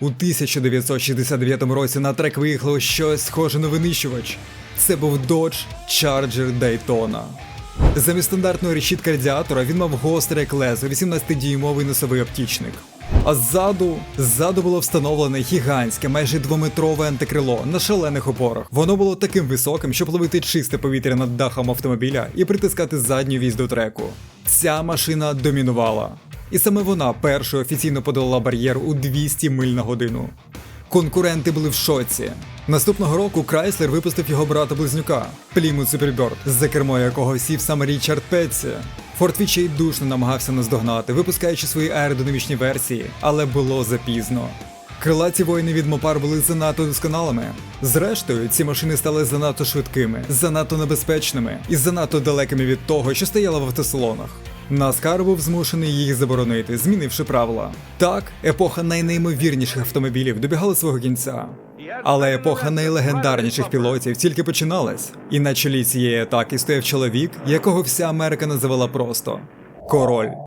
У 1969 році на трек виїхало щось схоже на винищувач. Це був Dodge Charger Daytona. Замість стандартної решітки радіатора він мав гостре як лезо, 18-дюймовий носовий оптічник. А ззаду, ззаду було встановлене гігантське, майже двометрове антикрило на шалених опорах. Воно було таким високим, щоб ловити чисте повітря над дахом автомобіля і притискати задню вісь до треку. Ця машина домінувала. І саме вона першою офіційно подолала бар'єр у 200 миль на годину. Конкуренти були в шоці. Наступного року Крайслер випустив його брата близнюка Plymouth Superbird, за кермо якого сів саме Річард Петсі. Форт відчайдушно намагався наздогнати, випускаючи свої аеродинамічні версії, але було запізно. Крилаті воїни від Мопар були занадто досконалими. Зрештою, ці машини стали занадто швидкими, занадто небезпечними і занадто далекими від того, що стояло в автосалонах. Наскар був змушений їх заборонити, змінивши правила. Так, епоха найнеймовірніших автомобілів добігала свого кінця. Але епоха найлегендарніших пілотів тільки починалась. І на чолі цієї атаки стояв чоловік, якого вся Америка називала просто король.